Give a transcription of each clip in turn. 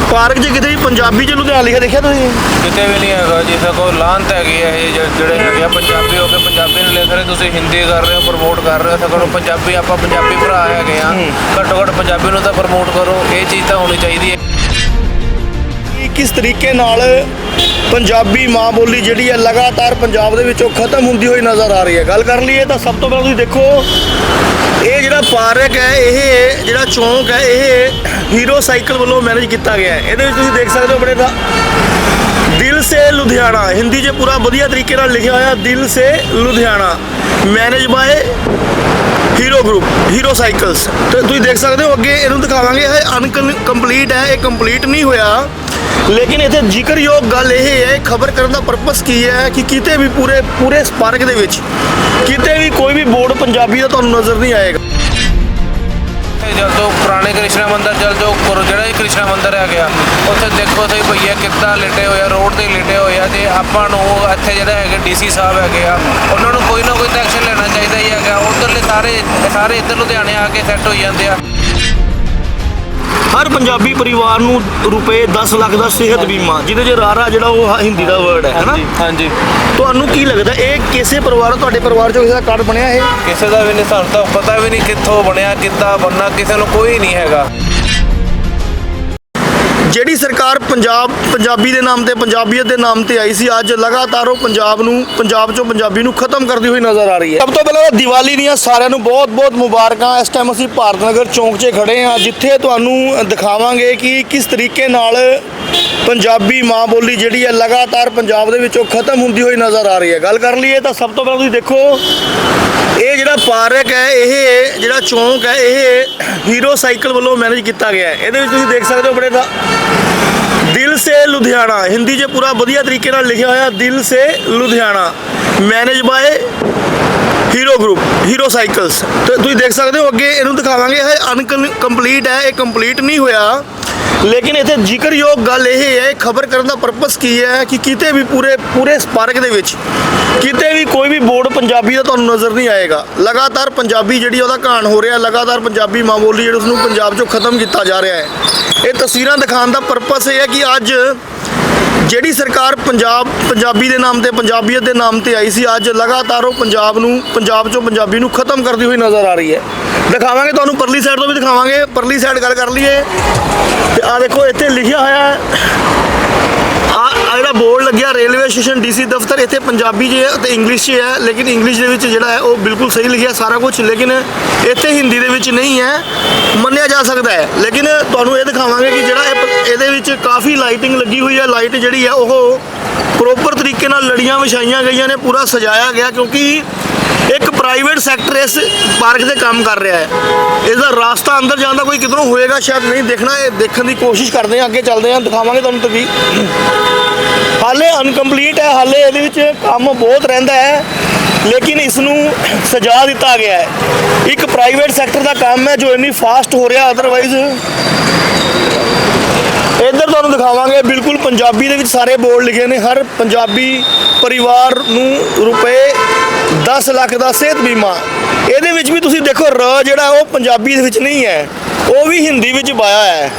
Park 'ਚ ਕਿਤੇ ਵੀ ਪੰਜਾਬੀ 'ਚ ਲੁਧਿਆਣਾ ਲਿਖਿਆ ਦੇਖਿਆ ਤੁਸੀਂ? ਕਿਤੇ ਵੀ ਨਹੀਂ ਹੈਗਾ ਜੀ ਸਗੋਂ ਲਾਂਤ ਹੈਗੀ ਹੈ ਇਹ ਜਿਹੜੇ- ਜਿਹੜੇ ਹੈਗੇ ਆ ਪੰਜਾਬੀ ਹੋ ਕੇ ਪੰਜਾਬੀ ਨੂੰ ਲਿਖ ਰਹੇ ਤੁਸੀਂ ਹਿੰਦੀ ਕਰ ਰਹੇ ਹੋ ਪ੍ਰਮੋਟ ਕਰ ਰਹੇ ਹੋ ਸਗੋਂ ਪੰਜਾਬੀ ਆਪਾਂ ਪੰਜਾਬੀ ਭਰਾ ਹੈਗੇ ਆ। ਘੱਟੋ ਘੱਟ ਪੰਜਾਬੀ ਨੂੰ ਤਾਂ ਪ੍ਰਮੋਟ ਕਰੋ ਇਹ ਚੀਜ਼ ਤਾਂ ਹੋਣੀ ਚਾਹੀਦੀ ਹੈ। ਕਿਸ ਤਰੀਕੇ ਨਾਲ ਪੰਜਾਬੀ ਮਾਂ ਬੋਲੀ ਜਿਹੜੀ ਹੈ ਲਗਾਤਾਰ ਪੰਜਾਬ ਦੇ ਵਿੱਚੋਂ ਖਤਮ ਹੁੰਦੀ ਹੋਈ ਨਜ਼ਰ ਆ ਰਹੀ ਹੈ? ਗੱਲ ਕਰ ਲਈਏ ਤਾਂ ਸਭ ਤੋਂ ਪਹਿਲਾਂ ਤੁਸੀਂ ਦੇਖੋ, ਇਹ ਜਿਹੜਾ ਪਾਰਕ ਹੈ, ਇਹ ਜਿਹੜਾ ਚੌਂਕ ਹੈ, ਇਹ ਹੀਰੋ ਸਾਈਕਲ ਵੱਲੋਂ ਮੈਨੇਜ ਕੀਤਾ ਗਿਆ ਹੈ। ਇਹਦੇ ਵਿੱਚ ਤੁਸੀਂ ਦੇਖ ਸਕਦੇ ਹੋ ਬੜੇ ਦਾ ਦਿਲ ਸੇ ਲੁਧਿਆਣਾ, ਹਿੰਦੀ 'ਚ ਪੂਰਾ ਵਧੀਆ ਤਰੀਕੇ ਨਾਲ ਲਿਖਿਆ ਹੋਇਆ, ਦਿਲ ਸੇ Ludhiana manage by Hero group Hero cycles. ਤੇ ਤੁਸੀਂ ਦੇਖ ਸਕਦੇ ਹੋ, ਅੱਗੇ ਇਹਨੂੰ ਦਿਖਾਵਾਂਗੇ, ਇਹ ਅਨਕੰਪਲੀਟ ਹੈ, ਇਹ ਕੰਪਲੀਟ ਨਹੀਂ ਹੋਇਆ। ਲੇਕਿਨ ਇੱਥੇ ਜ਼ਿਕਰਯੋਗ ਗੱਲ ਇਹ ਹੈ ਖਬਰ ਕਰਨ ਦਾ ਪਰਪਸ ਕੀ ਹੈ ਕਿ ਕਿਤੇ ਵੀ ਪੂਰੇ ਪੂਰੇ ਪਾਰਕ ਦੇ ਵਿੱਚ ਕਿਤੇ ਵੀ ਕੋਈ ਵੀ ਬੋਰਡ ਪੰਜਾਬੀ ਦਾ ਤੁਹਾਨੂੰ ਨਜ਼ਰ ਨਹੀਂ ਆਏਗਾ। ਤੇ ਜਦ ਤੋਂ ਪੁਰਾਣੇ ਕ੍ਰਿਸ਼ਨਾ ਮੰਦਿਰ ਜਲ ਜੋ ਜਿਹੜਾ ਇਹ ਕ੍ਰਿਸ਼ਨਾ ਮੰਦਿਰ ਹੈ ਗਿਆ ਉੱਥੇ ਦੇਖੋ ਤੁਸੀਂ ਭਈਆ ਕਿੱਦਾਂ ਲਿਟੇ ਹੋਏ ਆ, ਰੋਡ ਤੇ ਲਿਟੇ ਹੋਏ ਆ, ਤੇ ਆਪਾਂ ਨੂੰ ਇੱਥੇ ਜਿਹੜਾ ਹੈਗੇ ਡੀਸੀ ਸਾਹਿਬ ਹੈਗੇ ਆ, ਉਹਨਾਂ ਨੂੰ ਕੋਈ ਨਾ ਕੋਈ ਤਾਂ ਐਕਸ਼ਨ ਲੈਣਾ ਚਾਹੀਦਾ ਹੀ ਹੈਗਾ। ਉਧਰਲੇ ਸਾਰੇ ਸਾਰੇ ਇੱਧਰ ਲੁਧਿਆਣੇ ਆ ਕੇ ਸੈੱਟ ਹੋ ਜਾਂਦੇ ਆ। ਹਰ ਪੰਜਾਬੀ ਪਰਿਵਾਰ ਨੂੰ ਰੁਪਏ 10 ਲੱਖ ਦਾ ਸਿਹਤ ਬੀਮਾ ਜਿਹਦੇ 'ਚ ਰਾਰਾ ਜਿਹੜਾ ਉਹ ਹਿੰਦੀ ਦਾ ਵਰਡ ਹੈ ਹੈਨਾ? ਹਾਂਜੀ। ਤੁਹਾਨੂੰ ਕੀ ਲੱਗਦਾ ਇਹ ਕਿਸੇ ਪਰਿਵਾਰ ਤੁਹਾਡੇ ਪਰਿਵਾਰ 'ਚੋਂ ਕਿਸੇ ਦਾ ਕਾਰਡ ਬਣਿਆ ਇਹ? ਕਿਸੇ ਦਾ ਵੀ ਨਹੀਂ ਸਾਨੂੰ ਤਾਂ ਪਤਾ ਵੀ ਨਹੀਂ ਕਿੱਥੋਂ ਬਣਿਆ ਕਿੱਦਾਂ ਬਣਨਾ ਕਿਸੇ ਨੂੰ ਕੋਈ ਨਹੀਂ ਹੈਗਾ। ਜਿਹੜੀ ਸਰਕਾਰ ਪੰਜਾਬ, ਪੰਜਾਬੀ ਦੇ ਨਾਮ ਤੇ, ਪੰਜਾਬੀਅਤ ਦੇ ਨਾਮ ਤੇ ਆਈ ਸੀ, ਅੱਜ ਲਗਾਤਾਰ ਉਹ ਪੰਜਾਬ ਨੂੰ, ਪੰਜਾਬ ਚੋਂ ਪੰਜਾਬੀ ਨੂੰ ਖਤਮ ਕਰਦੀ ਹੋਈ ਨਜ਼ਰ ਆ ਰਹੀ ਹੈ। ਸਭ ਤੋਂ ਪਹਿਲਾਂ ਦੀਵਾਲੀ ਦੀਆਂ ਸਾਰਿਆਂ ਨੂੰ ਬਹੁਤ-ਬਹੁਤ ਮੁਬਾਰਕਾਂ। ਇਸ ਟਾਈਮ ਅਸੀਂ ਭਾਰਤ ਨਗਰ ਚੌਂਕ 'ਚ ਖੜੇ ਹਾਂ, ਜਿੱਥੇ ਤੁਹਾਨੂੰ ਦਿਖਾਵਾਂਗੇ ਕਿ ਕਿਸ ਤਰੀਕੇ ਨਾਲ ਪੰਜਾਬੀ ਮਾਂ ਬੋਲੀ ਜਿਹੜੀ ਹੈ ਲਗਾਤਾਰ ਪੰਜਾਬ ਦੇ ਵਿੱਚੋਂ ਖਤਮ ਹੁੰਦੀ ਹੋਈ ਨਜ਼ਰ ਆ ਰਹੀ ਹੈ। ਗੱਲ ਕਰ ਲਈਏ ਤਾਂ ਸਭ ਤੋਂ ਪਹਿਲਾਂ ਤੁਸੀਂ ਦੇਖੋ ਇਹ ਜਿਹੜਾ ਪਾਰਕ ਹੈ, ਇਹ ਜਿਹੜਾ ਚੌਂਕ ਹੈ, ਇਹ ਹੀਰੋ ਸਾਈਕਲ ਵੱਲੋਂ ਮੈਨੇਜ ਕੀਤਾ ਗਿਆ ਹੈ। ਇਹਦੇ ਵਿੱਚ ਤੁਸੀਂ ਦੇਖ ਸਕਦੇ ਹੋ ਬੜੇ ਦਾ ਦਿਲ ਸੇ ਲੁਧਿਆਣਾ, ਹਿੰਦੀ 'ਚ ਪੂਰਾ ਵਧੀਆ ਤਰੀਕੇ ਨਾਲ ਲਿਖਿਆ ਹੋਇਆ ਦਿਲ ਸੇ Ludhiana manage by Hero group Hero cycles ਤੇ ਤੁਸੀਂ ਦੇਖ ਸਕਦੇ ਹੋ ਅੱਗੇ ਇਹਨੂੰ ਦਿਖਾਵਾਂਗੇ। ਇਹ ਅਨਕੰਪਲੀਟ ਹੈ, ਇਹ ਕੰਪਲੀਟ ਨਹੀਂ ਹੋਇਆ। ਲੇਕਿਨ ਇੱਥੇ ਜ਼ਿਕਰਯੋਗ ਗੱਲ ਇਹ ਹੈ ਖਬਰ ਕਰਨ ਦਾ ਪਰਪਸ ਕੀ ਹੈ ਕਿ ਕਿਤੇ ਵੀ ਪੂਰੇ ਪੂਰੇ ਪਾਰਕ ਦੇ ਵਿੱਚ ਕਿਤੇ ਵੀ ਕੋਈ ਵੀ ਬੋਰਡ ਪੰਜਾਬੀ ਦਾ ਤੁਹਾਨੂੰ ਨਜ਼ਰ ਨਹੀਂ ਆਏਗਾ। ਲਗਾਤਾਰ ਪੰਜਾਬੀ ਜਿਹੜੀ ਉਹਦਾ ਘਾਣ ਹੋ ਰਿਹਾ, ਲਗਾਤਾਰ ਪੰਜਾਬੀ ਮਾਂ ਬੋਲੀ ਜਿਹੜੀ ਉਸ ਨੂੰ ਪੰਜਾਬ 'ਚੋਂ ਖਤਮ ਕੀਤਾ ਜਾ ਰਿਹਾ ਹੈ। ਇਹ ਤਸਵੀਰਾਂ ਦਿਖਾਉਣ ਦਾ ਪਰਪਸ ਇਹ ਹੈ ਕਿ ਅੱਜ ਜਿਹੜੀ ਸਰਕਾਰ ਪੰਜਾਬ, ਪੰਜਾਬੀ ਦੇ ਨਾਮ ਤੇ, ਪੰਜਾਬੀਅਤ ਦੇ ਨਾਮ ਤੇ ਆਈ ਸੀ, ਅੱਜ ਲਗਾਤਾਰ ਉਹ ਪੰਜਾਬ ਨੂੰ, ਪੰਜਾਬ ਚੋਂ ਪੰਜਾਬੀ ਨੂੰ ਖਤਮ ਕਰਦੀ ਹੋਈ ਨਜ਼ਰ ਆ ਰਹੀ ਹੈ। ਦਿਖਾਵਾਂਗੇ ਤੁਹਾਨੂੰ ਪਰਲੀ ਸਾਈਡ ਤੋਂ ਵੀ ਦਿਖਾਵਾਂਗੇ। ਪਰਲੀ ਸਾਈਡ ਗੱਲ ਕਰ ਲਈਏ। ਤੇ ਆ ਦੇਖੋ, ਇੱਥੇ ਲਿਖਿਆ ਹੋਇਆ ਹੈ ਆ ਜਿਹੜਾ ਬੋਰਡ ਲੱਗਿਆ ਰੇਲਵੇ ਸਟੇਸ਼ਨ ਡੀਸੀ ਦਫ਼ਤਰ, ਇੱਥੇ ਪੰਜਾਬੀ 'ਚ ਹੈ ਤੇ ਇੰਗਲਿਸ਼ 'ਚ ਹੈ, ਲੇਕਿਨ ਇੰਗਲਿਸ਼ ਦੇ ਵਿੱਚ ਜਿਹੜਾ ਹੈ ਉਹ ਬਿਲਕੁਲ ਸਹੀ ਲਿਖਿਆ ਸਾਰਾ ਕੁਝ ਲੇਕਿਨ ਇੱਥੇ ਹਿੰਦੀ ਦੇ ਵਿੱਚ ਨਹੀਂ ਹੈ, ਮੰਨਿਆ ਜਾ ਸਕਦਾ ਹੈ। ਲੇਕਿਨ ਤੁਹਾਨੂੰ ਇਹ ਦਿਖਾਵਾਂਗੇ ਕਿ ਜਿਹੜਾ ਇਹ ਪ- ਇਹਦੇ ਵਿੱਚ ਕਾਫੀ ਲਾਈਟਿੰਗ ਲੱਗੀ ਹੋਈ ਹੈ ਲਾਈਟ ਜਿਹੜੀ ਹੈ ਉਹ ਪ੍ਰੋਪਰ ਤਰੀਕੇ ਨਾਲ ਲੜੀਆਂ ਵਿਛਾਈਆਂ ਗਈਆਂ ਨੇ, ਪੂਰਾ ਸਜਾਇਆ ਗਿਆ, ਕਿਉਂਕਿ ਇੱਕ ਪ੍ਰਾਈਵੇਟ ਸੈਕਟਰ ਇਸ ਪਾਰਕ ਦੇ ਕੰਮ ਕਰ ਰਿਹਾ ਹੈ। ਇਸ ਦਾ ਰਾਸਤਾ ਅੰਦਰ ਜਾਣ ਦਾ ਕੋਈ ਕਿਧਰੋਂ ਹੋਏਗਾ ਸ਼ਾਇਦ ਨਹੀਂ ਦੇਖਣਾ, ਇਹ ਦੇਖਣ ਦੀ ਕੋਸ਼ਿਸ਼ ਕਰਦੇ ਹਾਂ, ਅੱਗੇ ਚੱਲਦੇ ਹਾਂ, ਦਿਖਾਵਾਂਗੇ ਤੁਹਾਨੂੰ ਤਵੀ ਹਾਲੇ ਅਨਕੰਪਲੀਟ ਹੈ, ਹਾਲੇ ਇਹਦੇ ਵਿੱਚ ਕੰਮ ਬਹੁਤ ਰਹਿੰਦਾ ਹੈ, ਲੇਕਿਨ ਇਸ ਨੂੰ ਸਜਾ ਦਿੱਤਾ ਗਿਆ ਹੈ। ਇੱਕ ਪ੍ਰਾਈਵੇਟ ਸੈਕਟਰ ਦਾ ਕੰਮ ਹੈ ਜੋ ਇੰਨੀ ਫਾਸਟ ਹੋ ਰਿਹਾ ਅਦਰਵਾਈਜ਼ ਇੱਧਰ ਤੁਹਾਨੂੰ ਦਿਖਾਵਾਂਗੇ, ਬਿਲਕੁਲ ਪੰਜਾਬੀ ਦੇ ਵਿੱਚ ਸਾਰੇ ਬੋਰਡ ਲਿਖੇ ਨੇ, ਹਰ ਪੰਜਾਬੀ ਪਰਿਵਾਰ ਨੂੰ ਰੁਪਏ 10 ਲੱਖ ਦਾ ਸਿਹਤ ਬੀਮਾ। ਇਹਦੇ ਵਿੱਚ ਵੀ ਤੁਸੀਂ ਦੇਖੋ, ਰ ਜਿਹੜਾ ਉਹ ਪੰਜਾਬੀ ਦੇ ਵਿੱਚ ਨਹੀਂ ਹੈ, ਉਹ ਵੀ ਹਿੰਦੀ ਵਿੱਚ ਪਾਇਆ ਹੈ।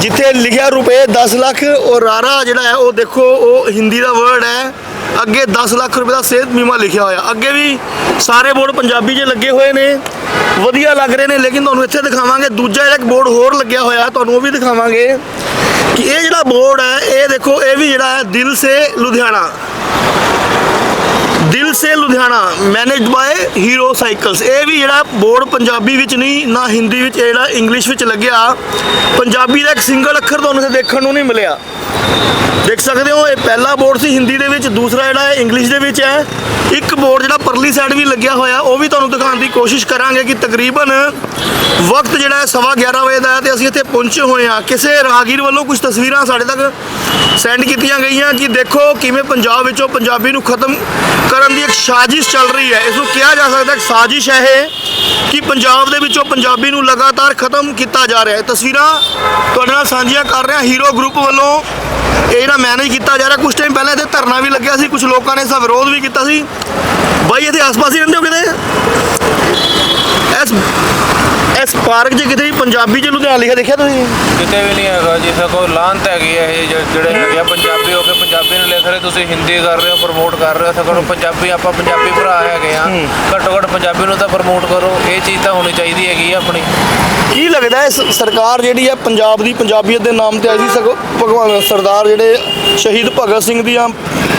ਜਿੱਥੇ ਲਿਖਿਆ ਰੁਪਏ 10 ਲੱਖ ਔਰ ਰਾਰਾ ਜਿਹੜਾ ਹੈ, ਉਹ ਦੇਖੋ, ਉਹ ਹਿੰਦੀ ਦਾ ਵਰਡ ਹੈ। ਅੱਗੇ 10 ਲੱਖ ਰੁਪਏ ਦਾ ਸਿਹਤ ਬੀਮਾ ਲਿਖਿਆ ਹੋਇਆ। ਅੱਗੇ ਵੀ ਸਾਰੇ ਬੋਰਡ ਪੰਜਾਬੀ 'ਚ ਲੱਗੇ ਹੋਏ ਨੇ। ਵਧੀਆ ਲੱਗ ਰਹੇ ਨੇ, ਲੇਕਿਨ ਤੁਹਾਨੂੰ ਇੱਥੇ ਦਿਖਾਵਾਂਗੇ। ਦੂਜਾ ਇੱਕ ਬੋਰਡ ਹੋਰ ਲੱਗਿਆ ਹੋਇਆ, ਤੁਹਾਨੂੰ ਉਹ ਵੀ ਦਿਖਾਵਾਂਗੇ। ਕਿ ਇਹ ਜਿਹੜਾ ਬੋਰਡ ਹੈ, ਇਹ ਦੇਖੋ, ਇਹ ਵੀ ਜਿਹੜਾ ਹੈ, ਦਿਲ ਸੇ ਲੁਧਿਆਣਾ। ਦਿਲ ਸੇ Ludhiana managed by Hero cycles ਇਹ ਵੀ ਜਿਹੜਾ ਬੋਰਡ ਪੰਜਾਬੀ ਵਿੱਚ ਨਹੀਂ, ਨਾ ਹਿੰਦੀ ਵਿੱਚ ਜਿਹੜਾ ਇੰਗਲਿਸ਼ ਵਿੱਚ ਲੱਗਿਆ, ਪੰਜਾਬੀ ਦਾ ਇੱਕ ਸਿੰਗਲ ਅੱਖਰ ਤੁਹਾਨੂੰ ਇੱਥੇ ਦੇਖਣ ਨੂੰ ਨਹੀਂ ਮਿਲਿਆ। ਦੇਖ ਸਕਦੇ ਹੋ, ਇਹ ਪਹਿਲਾ ਬੋਰਡ ਸੀ ਹਿੰਦੀ ਦੇ ਵਿੱਚ, ਦੂਸਰਾ ਜਿਹੜਾ ਹੈ ਇੰਗਲਿਸ਼ ਦੇ ਵਿੱਚ ਹੈ। ਇੱਕ ਬੋਰਡ ਜਿਹੜਾ ਪਰਲੀ ਸਾਈਡ ਵੀ ਲੱਗਿਆ ਹੋਇਆ, ਉਹ ਵੀ ਤੁਹਾਨੂੰ ਦਿਖਾਉਣ ਦੀ ਕੋਸ਼ਿਸ਼ ਕਰਾਂਗੇ ਕਿ ਤਕਰੀਬਨ ਵਕਤ ਜਿਹੜਾ ਹੈ ਸਵਾ 11 ਵਜੇ ਦਾ ਹੈ ਤੇ ਅਸੀਂ ਇੱਥੇ ਪਹੁੰਚੇ ਹੋਏ ਹਾਂ। ਕਿਸੇ ਰਾਹਗੀਰ ਵੱਲੋਂ ਕੁਝ ਤਸਵੀਰਾਂ ਸਾਡੇ ਤੱਕ ਸੈਂਡ ਕੀਤੀਆਂ ਗਈਆਂ ਕਿ ਦੇਖੋ ਕਿਵੇਂ ਪੰਜਾਬ ਵਿੱਚੋਂ ਪੰਜਾਬੀ ਨੂੰ ਖਤਮ ਕਰਨ ਦੀ ਇੱਕ ਸਾਜ਼ਿਸ਼ ਚੱਲ ਰਹੀ ਹੈ। ਇਸ ਨੂੰ ਕਿਹਾ ਜਾ ਸਕਦਾ ਹੈ ਸਾਜ਼ਿਸ਼ ਹੈ ਇਹ ਕਿ ਪੰਜਾਬ ਦੇ ਵਿੱਚੋਂ ਪੰਜਾਬੀ ਨੂੰ ਲਗਾਤਾਰ ਖਤਮ ਕੀਤਾ ਜਾ ਰਿਹਾ ਹੈ। ਤਸਵੀਰਾਂ ਤੁਹਾਡੇ ਨਾਲ ਸਾਂਝੀਆਂ ਕਰ ਰਿਹਾ ਹੀਰੋ ਗਰੁੱਪ ਵੱਲੋਂ। ਇਹ ਜਿਹੜਾ ਮੈਨੇਜ ਕੀਤਾ ਜਾ ਰਿਹਾ ਕੁਝ ਟਾਈਮ ਪਹਿਲਾਂ ਇੱਥੇ ਧਰਨਾ ਵੀ ਲੱਗਿਆ ਸੀ ਕੁਝ ਲੋਕਾਂ ਨੇ ਇਸ ਦਾ ਵਿਰੋਧ ਵੀ ਕੀਤਾ ਸੀ। ਬਾਈ, ਇੱਥੇ ਆਸ-ਪਾਸ ਹੀ ਰਹਿੰਦੇ ਹੋ ਕਿਤੇ? ਇਸ ਇਸ ਪਾਰਕ 'ਚ ਕਿਤੇ ਵੀ ਪੰਜਾਬੀ 'ਚ ਲੁਧਿਆਣਾ ਲਿਖਿਆ ਦੇਖਿਆ ਤੁਸੀਂ? ਕਿਤੇ ਵੀ ਨਹੀਂ ਹੈਗਾ ਜੀ ਸਗੋਂ ਲਾਂਤ ਹੈਗੀ ਹੈ ਇਹ ਜਿਹੜੇ- ਜਿਹੜੇ ਹੈਗੇ ਆ ਪੰਜਾਬੀ ਹੋ ਕੇ ਪੰਜਾਬੀ ਨੂੰ ਲਿਖ ਰਹੇ ਤੁਸੀਂ ਹਿੰਦੀ ਕਰ ਰਹੇ ਹੋ ਪ੍ਰਮੋਟ ਕਰ ਰਹੇ ਹੋ ਸਗੋਂ ਪੰਜਾਬੀ ਆਪਾਂ ਪੰਜਾਬੀ ਭਰਾ ਹੈਗੇ ਆ। ਘੱਟੋ ਘੱਟ ਪੰਜਾਬੀ ਨੂੰ ਤਾਂ ਪ੍ਰਮੋਟ ਕਰੋ ਇਹ ਚੀਜ਼ ਤਾਂ ਹੋਣੀ ਚਾਹੀਦੀ ਹੈਗੀ ਆ ਆਪਣੀ। ਕੀ ਲੱਗਦਾ ਹੈ ਸ- ਸਰਕਾਰ ਜਿਹੜੀ ਹੈ ਪੰਜਾਬ ਦੀ ਪੰਜਾਬੀਅਤ ਦੇ ਨਾਮ ਤੇ ਆਈ ਸੀ ਸਗੋਂ ਭਗਵਾਨ ਸਰਦਾਰ ਜਿਹੜੇ ਸ਼ਹੀਦ ਭਗਤ ਸਿੰਘ ਦੀਆਂ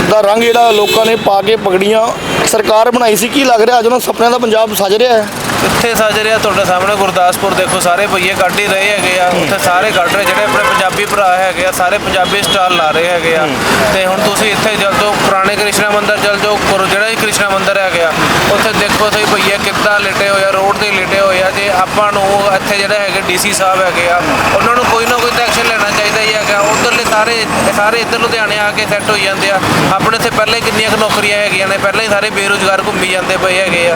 ਦਾ ਰੰਗ ਜਿਹੜਾ ਲੋਕਾਂ ਨੇ ਪਾ ਕੇ ਪਗੜੀਆਂ ਸਰਕਾਰ ਬਣਾਈ ਸੀ ਕੀ ਲੱਗ ਰਿਹਾ? ਅੱਜ ਉਹਨਾਂ ਸੁਪਨਿਆਂ ਦਾ ਪੰਜਾਬ ਸੱਜ ਰਿਹਾ ਹੈ। ਕਿੱਥੇ ਸੱਜ ਰਿਹਾ ਤੁਹਾਡੇ ਸਾਹਮਣੇ ਗੁਰਦਾਸਪੁਰ? ਦੇਖੋ ਸਾਰੇ ਭਈਏ ਕੱਢ ਹੀ ਰਹੇ ਹੈਗੇ ਆ। ਉੱਥੇ ਸਾਰੇ ਕੱਢ ਰਹੇ ਜਿਹੜੇ ਆਪਣੇ ਪੰਜਾਬੀ ਭਰਾ ਹੈਗੇ ਆ ਸਾਰੇ ਪੰਜਾਬੀ ਸਟਾਲ ਲਾ ਰਹੇ ਹੈਗੇ ਆ। ਤੇ ਹੁਣ ਤੁਸੀਂ ਇੱਥੇ ਚੱਲ ਜਾਓ ਪੁਰਾਣੇ ਕ੍ਰਿਸ਼ਨਾ ਮੰਦਿਰ ਚੱਲ ਜਾਓ ਗੁਰੂ- ਜਿਹੜਾ ਹੀ ਕ੍ਰਿਸ਼ਨਾ ਮੰਦਿਰ ਹੈਗੇ ਉੱਥੇ ਦੇਖੋ ਤੁਸੀਂ ਭਈਏ ਕਿੱਦਾਂ ਲਿਟੇ ਹੋਏ ਆ ਰੋਡ ਤੇ ਲਿਟੇ ਹੋਏ ਆ। ਜੇ ਆਪਾਂ ਨੂੰ ਇੱਥੇ ਜਿਹੜੇ ਹੈਗੇ ਡੀਸੀ ਸਾਹਿਬ ਹੈਗੇ ਆ ਉਹਨਾਂ ਨੂੰ ਕੋਈ ਨਾ ਕੋਈ ਤਾਂ ਐਕਸ਼ਨ ਲੈਣਾ ਚਾਹੀਦਾ ਹੀ ਹੈਗਾ। ਉਧਰਲੇ ਸਾਰੇ ਸਾਰੇ ਇੱਧਰ ਲੁਧਿਆਣੇ ਆ ਕੇ ਸੈੱਟ ਹੋਈ ਜਾਂਦੇ ਆ। ਆਪਣੇ ਇੱਥੇ ਪਹਿਲੇ ਕਿੰਨੀਆਂ ਕੁ ਨੌਕਰੀਆਂ ਹੈਗੀਆਂ ਨੇ ਪਹਿਲਾਂ ਹੀ ਸਾਰੇ ਬੇਰੁਜ਼ਗਾਰ ਘੁੰਮੀ ਜਾਂਦੇ ਪਏ ਹੈਗੇ ਆ।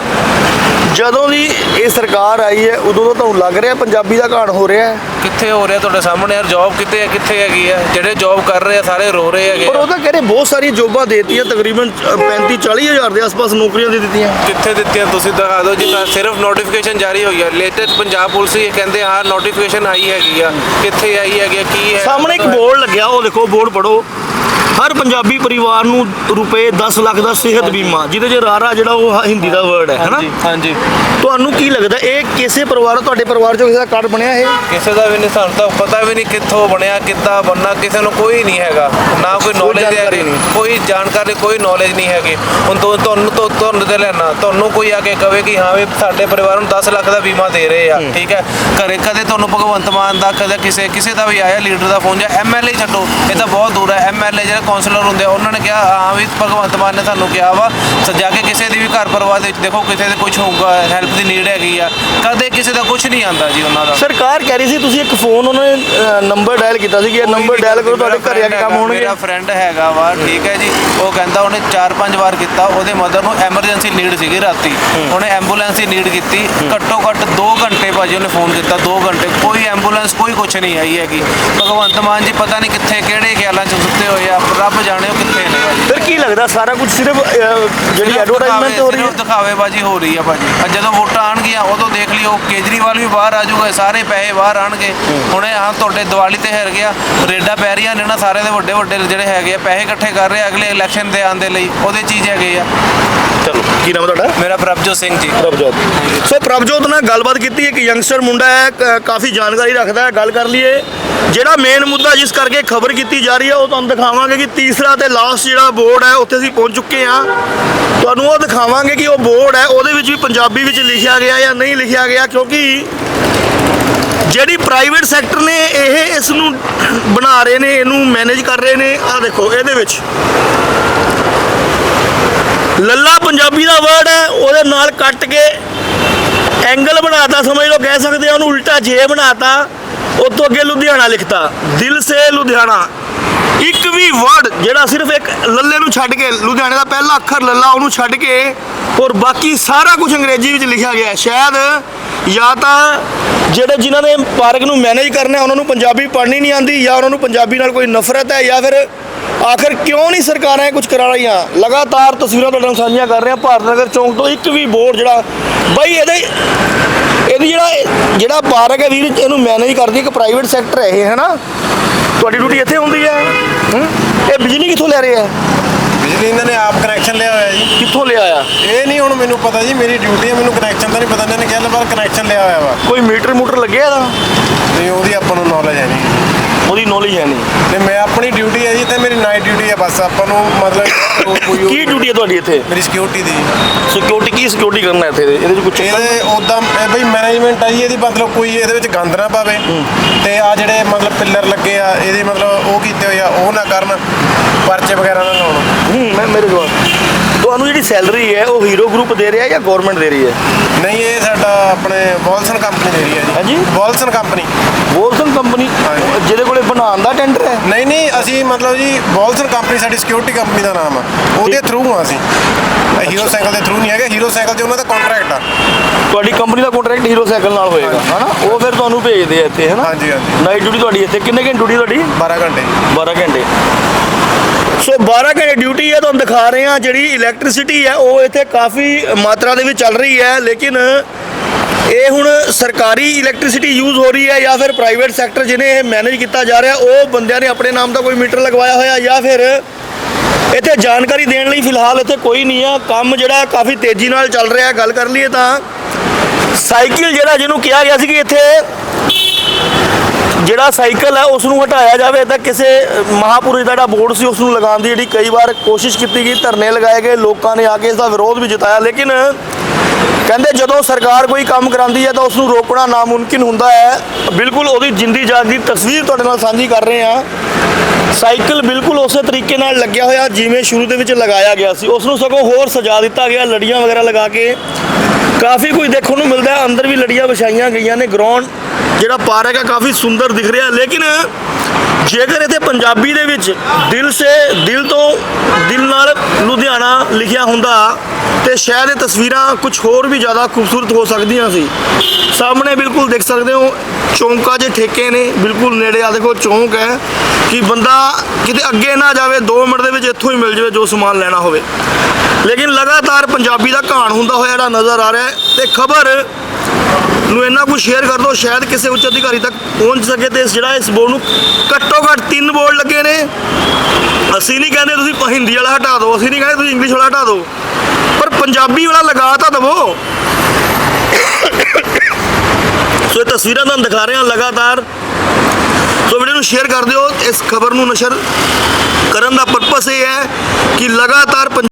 ਜਦੋਂ ਦੀ ਇਹ ਸਰਕਾਰ ਆਈ ਹੈ ਉਦੋਂ ਤੋਂ ਤੁਹਾਨੂੰ ਲੱਗ ਰਿਹਾ ਪੰਜਾਬੀ ਦਾ ਘਾਣ ਹੋ ਰਿਹਾ ਹੈ? ਕਿੱਥੇ ਹੋ ਰਿਹਾ ਤੁਹਾਡੇ ਸਾਹਮਣੇ ਯਾਰ? ਜੌਬ ਕਿੱਥੇ ਹੈ ਕਿੱਥੇ ਹੈਗੀ ਆ ਜਿਹੜੇ ਜੌਬ ਕਰ ਰਹੇ ਆ ਸਾਰੇ ਰੋ ਰਹੇ ਹੈਗੇ ਪਰ। ਉਹ ਤਾਂ ਕਹਿੰਦੇ ਬਹੁਤ ਸਾਰੀਆਂ ਜੋਬਾਂ ਦੇਤੀਆਂ ਤਕਰੀਬਨ 35 40 ਹਜ਼ਾਰ ਦੇ ਆਸ-ਪਾਸ ਨੌਕਰੀਆਂ ਦੇ ਦਿੱਤੀਆਂ। ਕਿੱਥੇ ਦਿੱਤੀਆਂ ਤੁਸੀਂ ਦਿਖਾ ਦਿਓ ਜੀ ਸਿਰਫ ਨੋਟੀਫਿਕੇਸ਼ਨ ਜਾਰੀ ਹੋਈ ਹੈ ਲੇਟੈਸਟ ਪੰਜਾਬ ਪੁਲਿਸ ਹੀ ਕਹਿੰਦੇ ਆ ਨੋਟੀਫਿਕੇਸ਼ਨ ਆਈ ਹੈਗੀ ਆ। ਕਿੱਥੇ ਆਈ ਹੈਗੀ ਆ ਕੀ ਹੈ? ਸਾਹਮਣੇ ਇੱਕ ਬੋਰਡ ਲੱਗਿਆ ਉਹ ਦੇਖੋ ਬੋਰਡ ਪੜੋ ਹਰ ਪੰਜਾਬੀ ਪਰਿਵਾਰ ਨੂੰ ਰੁਪਏ 10 ਲੱਖ ਦਾ ਸਿਹਤ ਬੀਮਾ ਜਿਹਦੇ 'ਚ ਰਾਰਾ ਜਿਹੜਾ ਉਹ ਹਿੰਦੀ ਦਾ ਵਰਡ ਹੈ ਹੈਨਾ? ਹਾਂਜੀ ਤੁਹਾਨੂੰ ਕੀ ਲੱਗਦਾ ਇਹ ਕਿਸੇ ਪਰਿਵਾਰ ਤੁਹਾਡੇ ਪਰਿਵਾਰ 'ਚੋਂ ਕਿਸੇ ਦਾ ਕਾਰਡ ਬਣਿਆ ਇਹ? ਕਿਸੇ ਦਾ ਵੀ ਨਹੀਂ ਸਾਨੂੰ ਤਾਂ ਪਤਾ ਵੀ ਨਹੀਂ ਕਿੱਥੋਂ ਬਣਿਆ ਕਿੱਦਾਂ ਬਣਨਾ ਕਿਸੇ ਨੂੰ ਕੋਈ ਨਹੀਂ ਹੈਗਾ। ਨਾ ਕੋਈ ਨੌਲੇਜ ਨਹੀਂ। ਕੋਈ ਜਾਣਕਾਰੀ ਕੋਈ ਨੌਲੇਜ ਨਹੀਂ ਹੈਗੀ। ਹੁਣ ਤੁਹਾਨੂੰ ਤੁ- ਤੁਹਾਨੂੰ ਤੇ ਲੈਣਾ ਤੁਹਾਨੂੰ ਕੋਈ ਆ ਕੇ ਕਵੇ ਕਿ ਹਾਂ ਵੀ ਸਾਡੇ ਪਰਿਵਾਰ ਨੂੰ 10 ਲੱਖ ਦਾ ਬੀਮਾ ਦੇ ਰਹੇ ਆ ਠੀਕ ਹੈ? ਘਰੇ ਕਦੇ ਤੁਹਾਨੂੰ ਭਗਵੰਤ ਮਾਨ ਦਾ ਕਦੇ ਕਿਸੇ ਕਿਸੇ ਦਾ ਵੀ ਆਇਆ ਲੀਡਰ ਦਾ ਫੋਨ ਜਾਂ ਐਮਐਲਏ ਛੱਡੋ ਇਹ ਤਾਂ ਬਹੁਤ ਦੂਰ ਹੈ। ਐਮਐਲਏ ਜਿਹੜੇ ਕਾਉਂਸਲਰ ਹੁੰਦੇ ਆ ਉਹਨਾਂ ਨੇ ਕਿਹਾ ਹਾਂ ਵੀ ਭਗਵੰਤ ਮਾਨ ਨੇ ਸਾਨੂੰ ਕਿਹਾ ਵਾ ਸਜਾ ਕੇ ਕਿਸੇ ਦੀ ਵੀ ਘਰ ਪਰਿਵਾਰ ਦੇ ਵਿੱਚ ਦੇਖੋ ਕਿਸੇ ਦੇ ਕੁਝ ਹੋਊਗਾ ਹੈਲਪ ਦੀ ਨੀਡ ਹੈਗੀ ਆ। ਕਦੇ ਕਿਸੇ ਦਾ ਕੁਝ ਨਹੀਂ ਆਂਦਾ ਜੀ ਉਹਨਾਂ ਦਾ। ਸਰਕਾਰ ਕਹਿ ਰਹੀ ਸੀ ਤੁਸੀਂ ਇੱਕ ਫੋਨ ਉਹਨਾਂ ਨੇ ਨੰਬਰ ਡਾਇਲ ਕੀਤਾ ਸੀ ਕਿ ਇਹ ਨੰਬਰ ਡਾਇਲ ਕਰੋ ਤੁਹਾਡੇ ਘਰੇ ਆ ਕੇ ਕੰਮ ਹੋਣਗੇ। ਮੇਰਾ ਫਰੈਂਡ ਹੈਗਾ ਵਾ ਠੀਕ ਹੈ ਜੀ। ਉਹ ਕਹਿੰਦਾ ਉਹਨੇ 4-5 ਵਾਰ ਕੀਤਾ ਉਹਦੇ ਮਦਰ ਨੂੰ ਐਮਰਜੈਂਸੀ ਨੀਡ ਸੀਗੀ ਰਾਤੀ। ਉਹਨੇ ਐਂਬੂਲੈਂਸ ਦੀ ਨੀਡ ਕੀਤੀ। ਘੱਟੋ ਘੱਟ 2 ਘੰਟੇ ਭਾਜੀ ਉਹਨੇ ਫੋਨ ਕੀਤਾ 2 ਘੰਟੇ। ਕੋਈ ਐਂਬੂਲੈਂਸ ਕੋਈ ਕੁਝ ਨਹੀਂ ਆਈ ਹੈਗੀ। ਭਗਵੰਤ ਮਾਨ ਜੀ ਪਤਾ ਨਹੀਂ ਕਿੱਥੇ ਕਿਹੜੇ ਖਿਆਲਾਂ 'ਚ ਸੁੱਤੇ ਹੋਏ ਆ ਰੱਬ ਜਾਣੇ ਉਹ ਕਿੱਥੇ ਨੇ ਭਾਜੀ। ਫਿਰ ਕੀ ਲੱਗਦਾ ਸਾਰਾ ਕੁਝ ਸਿਰਫ ਅਹ, ਜਿਹੜੀ ਐਡਵਰਟਾਈਜ਼ਮੈਂਟ ਹੋ ਰਹੀ ਹੈ? ਦਿਖਾਵੇਬਾਜ਼ੀ ਹੋ ਰਹੀ ਆ ਭਾਜੀ। ਅੱਜ ਜਦੋਂ ਵੋਟਾਂ ਆਣਗੀਆਂ ਉਦੋਂ ਦੇਖ ਲਿਓ ਕੇਜਰੀਵਾਲ ਵੀ ਬਾਹਰ ਆ ਜਾਊਗਾ ਸਾਰੇ ਪੈਸੇ ਬਾਹਰ ਆਣਗੇ ਹੁਣੇ ਆ ਤੁਹਾਡੇ ਦੀਵਾਲੀ ਤੇ ਹੈਰ ਗਿਆ ਰੇਡਾ ਪੈ ਰਹੀਆਂ ਨੇ ਨਾ ਸਾਰੇ ਦੇ ਵੱਡੇ ਵੱਡੇ ਜਿਹੜੇ ਹੈਗੇ ਆ ਪੈਸੇ ਇਕੱਠੇ ਕਰ ਰਹੇ ਆ ਅਗਲੇ ਇਲੈਕਸ਼ਨ ਦੇ ਆਉਣ ਦੇ ਲਈ ਉਹਦੇ ਚੀਜ਼ ਹੈਗੇ ਆ। ਕੀ ਨਾਮ ਹੈ ਤੁਹਾਡਾ? ਮੇਰਾ ਪ੍ਰਭਜੋਤ ਸਿੰਘ ਜੀ। ਪ੍ਰਭਜੋਤ। ਸੋ ਪ੍ਰਭਜੋਤ ਨਾਲ ਗੱਲਬਾਤ ਕੀਤੀ ਇੱਕ ਯੰਗਸਟਰ ਮੁੰਡਾ ਹੈ ਕ- ਕਾਫੀ ਜਾਣਕਾਰੀ ਰੱਖਦਾ ਹੈ ਗੱਲ ਕਰ ਲਈਏ। ਜਿਹੜਾ ਮੇਨ ਮੁੱਦਾ ਜਿਸ ਕਰਕੇ ਖਬਰ ਕੀਤੀ ਜਾ ਰਹੀ ਹੈ ਉਹ ਤੁਹਾਨੂੰ ਦਿਖਾਵਾਂਗੇ ਕਿ ਤੀਸਰਾ ਤੇ ਲਾਸਟ ਜਿਹੜਾ ਬੋਰਡ ਹੈ ਉੱਥੇ ਅਸੀਂ ਪਹੁੰਚ ਚੁੱਕੇ ਹਾਂ। ਤੁਹਾਨੂੰ ਉਹ ਦਿਖਾਵਾਂਗੇ ਕਿ ਉਹ ਬੋਰਡ ਹੈ ਉਹਦੇ ਵਿੱਚ ਵੀ ਪੰਜਾਬੀ ਵਿੱਚ ਲਿਖਿਆ ਗਿਆ ਜਾਂ ਨਹੀਂ ਲਿਖਿਆ ਗਿਆ ਕਿਉਂਕਿ ਜਿਹੜੀ ਪ੍ਰਾਈਵੇਟ ਸੈਕਟਰ ਨੇ ਇਹ ਇਸ ਨੂੰ ਬਣਾ ਰਹੇ ਨੇ ਇਹਨੂੰ ਮੈਨੇਜ ਕਰ ਰਹੇ ਨੇ। ਆਹ ਦੇਖੋ ਇਹਦੇ ਵਿੱਚ ਲੱਲਾ ਪੰਜਾਬੀ ਦਾ ਵਰਡ ਹੈ, ਉਹਦੇ ਨਾਲ ਕੱਟ ਕੇ ਐਂਗਲ ਬਣਾਤਾ, ਸਮਝ ਲਓ, ਕਹਿ ਸਕਦੇ ਆ, ਉਹਨੂੰ ਉਲਟਾ ਜੇ ਬਣਾਤਾ ਉਸ ਤੋਂ ਅੱਗੇ ਲੁਧਿਆਣਾ ਲਿਖਤਾ, ਦਿਲ ਸੇ ਲੁਧਿਆਣਾ। ਇੱਕ ਵੀ ਵਰਡ ਜਿਹੜਾ ਸਿਰਫ ਇੱਕ ਲੱਲੇ ਨੂੰ ਛੱਡ ਕੇ, ਲੁਧਿਆਣੇ ਦਾ ਪਹਿਲਾ ਅੱਖਰ ਲੱਲਾ, ਉਹਨੂੰ ਛੱਡ ਕੇ ਔਰ ਬਾਕੀ ਸਾਰਾ ਕੁਝ ਅੰਗਰੇਜ਼ੀ ਵਿੱਚ ਲਿਖਿਆ ਗਿਆ ਸ਼ਾਇਦ ਜਾਂ ਤਾਂ ਜਿਹੜੇ ਜਿਨ੍ਹਾਂ ਨੇ ਪਾਰਕ ਨੂੰ ਮੈਨੇਜ ਕਰਨਾ ਉਹਨਾਂ ਨੂੰ ਪੰਜਾਬੀ ਪੜ੍ਹਨੀ ਨਹੀਂ ਆਉਂਦੀ, ਜਾਂ ਉਹਨਾਂ ਨੂੰ ਪੰਜਾਬੀ ਨਾਲ ਕੋਈ ਨਫ਼ਰਤ ਹੈ, ਜਾਂ ਫਿਰ ਆਖਰ ਕਿਉਂ ਨਹੀਂ ਸਰਕਾਰਾਂ ਇਹ ਕੁਝ ਕਰਾ ਰਹੀਆਂ? ਲਗਾਤਾਰ ਤਸਵੀਰਾਂ ਤੁਹਾਡੇ ਨਾਲ ਸਾਂਝੀਆਂ ਕਰ ਰਹੇ ਹਾਂ ਭਾਰਤ ਨਗਰ ਚੌਂਕ ਤੋਂ ਇੱਕ ਵੀ ਬੋਰਡ ਜਿਹੜਾ ਬਈ ਇਹਦੇ ਇਹਦੀ ਜਿਹੜਾ ਜਿਹੜਾ ਪਾਰਕ ਹੈ ਵੀਰ ਇਹਨੂੰ ਮੈਨੇਜ ਕਰਦੀ ਇੱਕ ਪ੍ਰਾਈਵੇਟ ਸੈਕਟਰ ਹੈ ਇਹ ਹੈਨਾ? ਤੁਹਾਡੀ ਡਿਊਟੀ ਇੱਥੇ ਹੁੰਦੀ ਹੈ ਹੂੰ? ਇਹ ਬਿਜਲੀ ਕਿੱਥੋਂ ਲੈ ਰਹੇ ਆ? ਬਿਜਲੀ ਇਹਨਾਂ ਨੇ ਆਪ ਕਨੈਕਸ਼ਨ ਲਿਆ ਹੋਇਆ ਜੀ। ਕਿੱਥੋਂ ਲਿਆ ਆ? ਇਹ ਨਹੀਂ ਹੁਣ ਮੈਨੂੰ ਪਤਾ ਜੀ ਮੇਰੀ ਡਿਊਟੀ ਹੈ ਮੈਨੂੰ ਕਨੈਕਸ਼ਨ ਦਾ ਨਹੀਂ ਪਤਾ ਇਹਨਾਂ ਨੇ ਕਿਹਾ ਪਰ ਕਨੈਕਸ਼ਨ ਲਿਆ ਹੋਇਆ ਵਾ। ਕੋਈ ਮੀਟਰ ਮੂਟਰ ਲੱਗਿਆ ਇਹਦਾ? ਨਹੀਂ ਉਹਦੀ ਆਪਾਂ ਨੂੰ ਨੌਲੇਜ ਹੈ ਨਹੀਂ। ਉਹਦੀ ਨੌਲੇਜ ਹੈ ਨਹੀਂ। ਤੇ ਮੈਂ ਆਪਣੀ ਡਿਊਟੀ ਹੈ ਜੀ ਤੇ ਮੇਰੀ ਨਾਈਟ ਡਿਊਟੀ ਹੈ ਬਸ। ਆਪਾਂ ਨੂੰ ਮਤਲਬ ਹੋਰ ਕੋਈ ਕੀ ਡਿਊਟੀ ਹੈ ਤੁਹਾਡੀ ਇੱਥੇ? ਮੇਰੀ ਸਿਕਿਉਰਿਟੀ ਦੀ। ਸਿਕਿਉਰਿਟੀ ਕੀ ਸਿਕਿਉਰਿਟੀ ਕਰਨਾ ਇੱਥੇ? ਇਹਦੇ ਚ ਕੁਝ ਇਹਦੇ ਉਦਾਂ ਬਈ ਮੈਨੇਜਮੈਂਟ ਆ ਜੀ ਇਹਦੀ ਮਤਲਬ ਕੋਈ ਇਹਦੇ ਵਿੱਚ ਗੰਦ ਨਾ ਪਾਵੇ। ਤੇ ਆ ਜਿਹੜੇ ਮਤਲਬ ਪਿੱਲਰ ਲੱਗੇ ਆ ਇਹਦੇ ਮਤਲਬ ਉਹ ਕੀਤੇ ਹੋਏ ਆ ਉਹ ਨਾ ਕਰਨ ਪਰਚੇ ਵਗੈਰਾ ਨਾ ਲਾਉਣ। ਹੂੰ ਮੈਂ ਮੇਰੇ ਜਵਾਬ। ਤੁਹਾਨੂੰ ਜਿਹੜੀ ਸੈਲਰੀ ਹੈ ਉਹ ਹੀਰੋ ਗਰੁੱਪ ਦੇ ਰਿਹਾ ਜਾਂ ਗਵਰਨਮੈਂਟ ਦੇ ਰਹੀ ਹੈ? ਨਹੀਂ ਇਹ ਸਾਡਾ ਆਪਣੇ ਵੋਲਸਨ ਕੰਪਨੀ ਦੇ ਰਹੀ ਹੈ ਹਾਂਜੀ? ਜੀ ਵੋਲਸਨ ਕੰਪਨੀ ਵੋਲਸਨ ਕੰਪਨੀ ਹਾਂਜੀ। ਜਿਹਦੇ ਕੋਲੇ ਬਣਾਉਣ ਦਾ ਟੈਂਡਰ ਹੈ ਨਹੀਂ ਨਹੀਂ ਅਸੀਂ ਮਤਲਬ ਜੀ ਵੋਲਸਨ ਕੰਪਨੀ ਸਾਡੀ ਸਿਕਿਉਰਿਟੀ ਕੰਪਨੀ ਦਾ ਨਾਮ ਆ। ਉਹਦੇ ਥਰੂ ਆ ਅਸੀਂ। ਹੀਰੋ ਸਾਈਕਲ ਦੇ ਥਰੂ ਨਹੀਂ ਹੈਗਾ ਹੀਰੋ ਸਾਈਕਲ 'ਚ ਉਹਨਾਂ ਦਾ ਕੰਟਰੈਕਟ ਆ। ਤੁਹਾਡੀ ਕੰਪਨੀ ਦਾ ਕੰਟਰੈਕਟ ਹੀਰੋ ਸਾਈਕਲ ਨਾਲ ਹੋਏਗਾ ਹਨਾ? ਉਹ ਫਿਰ ਤੁਹਾਨੂੰ ਭੇਜਦੇ ਆ ਇੱਥੇ ਹਨਾ? ਹਾਂਜੀ, ਹਾਂਜੀ। ਨਾਈਟ ਡਿਊਟੀ ਤੁਹਾਡੀ ਇੱਥੇ। ਕਿੰਨੇ ਘੰਟੇ ਡਿਊਟੀ ਤੁਹਾਡੀ? 12 ਘੰਟੇ। 12 ਘੰਟੇ। ਸੋ 12 ਘੰਟੇ ਡਿਊਟੀ ਹੈ ਤੁਹਾਨੂੰ ਦਿਖਾ ਰਹੇ ਹਾਂ ਜਿਹੜੀ ਇਲੈਕਟ੍ਰਿਸਿਟੀ ਹੈ ਉਹ ਇੱਥੇ ਕਾਫੀ ਮਾਤਰਾ ਦੇ ਵਿੱਚ ਚੱਲ ਰਹੀ ਹੈ ਲੇਕਿਨ ਇਹ ਹੁਣ ਸਰਕਾਰੀ ਇਲੈਕਟ੍ਰਿਸਿਟੀ ਯੂਜ਼ ਹੋ ਰਹੀ ਹੈ ਜਾਂ ਫਿਰ ਪ੍ਰਾਈਵੇਟ ਸੈਕਟਰ ਜਿਹਨੇ ਇਹ ਮੈਨੇਜ ਕੀਤਾ ਜਾ ਰਿਹਾ, ਉਹ ਬੰਦਿਆਂ ਨੇ ਆਪਣੇ ਨਾਮ ਦਾ ਕੋਈ ਮੀਟਰ ਲਗਵਾਇਆ ਹੋਇਆ ਜਾਂ ਫਿਰ ਇੱਥੇ ਜਾਣਕਾਰੀ ਦੇਣ ਲਈ ਫਿਲਹਾਲ ਇੱਥੇ ਕੋਈ ਨਹੀਂ ਆ। ਕੰਮ ਜਿਹੜਾ ਕਾਫੀ ਤੇਜ਼ੀ ਨਾਲ ਚੱਲ ਰਿਹਾ ਗੱਲ ਕਰ ਲਈਏ ਤਾਂ ਸਾਈਕਲ ਜਿਹੜਾ ਜਿਹਨੂੰ ਕਿਹਾ ਗਿਆ ਸੀ ਕਿ ਇੱਥੇ ਜਿਹੜਾ ਸਾਈਕਲ ਹੈ ਉਸ ਨੂੰ ਹਟਾਇਆ ਜਾਵੇ ਤਾਂ ਕਿਸੇ ਮਹਾਪੁਰਸ਼ ਦਾ ਜਿਹੜਾ ਬੋਰਡ ਸੀ ਉਸ ਨੂੰ ਲਗਾਉਣ ਦੀ ਜਿਹੜੀ ਕਈ ਵਾਰ ਕੋਸ਼ਿਸ਼ ਕੀਤੀ ਗਈ, ਧਰਨੇ ਲਗਾਏ ਗਏ, ਲੋਕਾਂ ਨੇ ਆ ਕੇ ਇਸ ਦਾ ਵਿਰੋਧ ਵੀ ਜਤਾਇਆ। ਲੇਕਿਨ ਕਹਿੰਦੇ ਜਦੋਂ ਸਰਕਾਰ ਕੋਈ ਕੰਮ ਕਰਾਉਂਦੀ ਹੈ ਤਾਂ ਉਸ ਨੂੰ ਰੋਕਣਾ ਨਾਮੁਮਕਿਨ ਹੁੰਦਾ ਹੈ। ਬਿਲਕੁਲ ਉਹਦੀ ਜਿੰਦੀ ਜਾਨ ਦੀ ਤਸਵੀਰ ਤੁਹਾਡੇ ਨਾਲ ਸਾਂਝੀ ਕਰ ਰਹੇ ਹਾਂ। ਸਾਈਕਲ ਬਿਲਕੁਲ ਉਸੇ ਤਰੀਕੇ ਨਾਲ ਲੱਗਿਆ ਹੋਇਆ ਜਿਵੇਂ ਸ਼ੁਰੂ ਦੇ ਵਿੱਚ ਲਗਾਇਆ ਗਿਆ ਸੀ। ਉਸ ਨੂੰ ਸਗੋਂ ਹੋਰ ਸਜਾ ਦਿੱਤਾ ਗਿਆ, ਲੜੀਆਂ ਵਗੈਰਾ ਲਗਾ ਕੇ। ਕਾਫੀ ਕੁਝ ਦੇਖਣ ਨੂੰ ਮਿਲਦਾ ਹੈ, ਅੰਦਰ ਵੀ ਲੜੀਆਂ ਵਿਛਾਈਆਂ ਗਈਆਂ ਨੇ ਗਰਾਊਂਡ ਜਿਹੜਾ ਪਾਰਕ ਹੈ, ਕਾਫੀ ਸੁੰਦਰ ਦਿਖ ਰਿਹਾ। ਲੇਕਿਨ ਜੇਕਰ ਇੱਥੇ ਪੰਜਾਬੀ ਦੇ ਵਿੱਚ ਦਿਲ ਸੇ ਦਿਲ ਤੋਂ ਦਿਲ ਨਾਲ ਲੁਧਿਆਣਾ ਲਿਖਿਆ ਹੁੰਦਾ ਤੇ ਸ਼ਹਿਰ ਇਹ ਤਸਵੀਰਾਂ ਕੁਝ ਹੋਰ ਵੀ ਜ਼ਿਆਦਾ ਖੂਬਸੂਰਤ ਹੋ ਸਕਦੀਆਂ ਸੀ। ਸਾਹਮਣੇ ਬਿਲਕੁਲ ਦੇਖ ਸਕਦੇ ਹੋ, ਚੌਂਕਾ ਜੇ ਠੇਕੇ ਨੇ, ਬਿਲਕੁਲ ਨੇੜੇ ਆ। ਦੇਖੋ, ਚੌਂਕ ਹੈ ਕਿ ਬੰਦਾ ਕਿਤੇ ਅੱਗੇ ਨਾ ਜਾਵੇ 2 ਮਿੰਟ ਦੇ ਵਿੱਚ ਇੱਥੋਂ ਹੀ ਮਿਲ ਜਾਵੇ ਜੋ ਸਮਾਨ ਲੈਣਾ ਹੋਵੇ। ਲੇਕਿਨ ਲਗਾਤਾਰ ਪੰਜਾਬੀ ਦਾ ਘਾਣ ਹੁੰਦਾ ਹੋਇਆ ਜਿਹੜਾ ਨਜ਼ਰ ਆ ਰਿਹਾ ਹੈ ਤੇ ਖਬਰ ਨੂੰ ਇੰਨਾ ਕੁਝ ਸ਼ੇਅਰ ਕਰ ਦਿਓ, ਸ਼ਾਇਦ ਕਿਸੇ ਉੱਚ ਅਧਿਕਾਰੀ ਤੱਕ ਪਹੁੰਚ ਸਕੇ ਤੇ ਇਸ ਜਿਹੜਾ ਇਸ ਬੋਰਡ ਨੂੰ ਘੱਟੋ ਘੱਟ ਤਿੰਨ ਬੋਰਡ ਲੱਗੇ ਨੇ। ਅਸੀਂ ਨਹੀਂ ਕਹਿੰਦੇ ਤੁਸੀਂ ਹਿੰਦੀ ਵਾਲਾ ਹਟਾ ਦਿਓ, ਅਸੀਂ ਨਹੀਂ ਕਹਿੰਦੇ ਤੁਸੀਂ ਇੰਗਲਿਸ਼ ਵਾਲਾ ਹਟਾ ਦਿਓ, ਪਰ ਪੰਜਾਬੀ ਵਾਲਾ ਲਗਾ ਤਾਂ ਦਵੋ। ਸੋ ਇਹ ਤਸਵੀਰਾਂ ਤੁਹਾਨੂੰ ਦਿਖਾ ਰਹੇ ਹਾਂ ਲਗਾਤਾਰ। ਸੋ ਵੀਡੀਓ ਨੂੰ ਸ਼ੇਅਰ ਕਰ ਦਿਓ, ਇਸ ਖਬਰ ਨੂੰ ਨਸ਼ਰ ਕਰਨ ਦਾ ਪਰਪਸ ਇਹ ਹੈ ਕਿ ਲਗਾਤਾਰ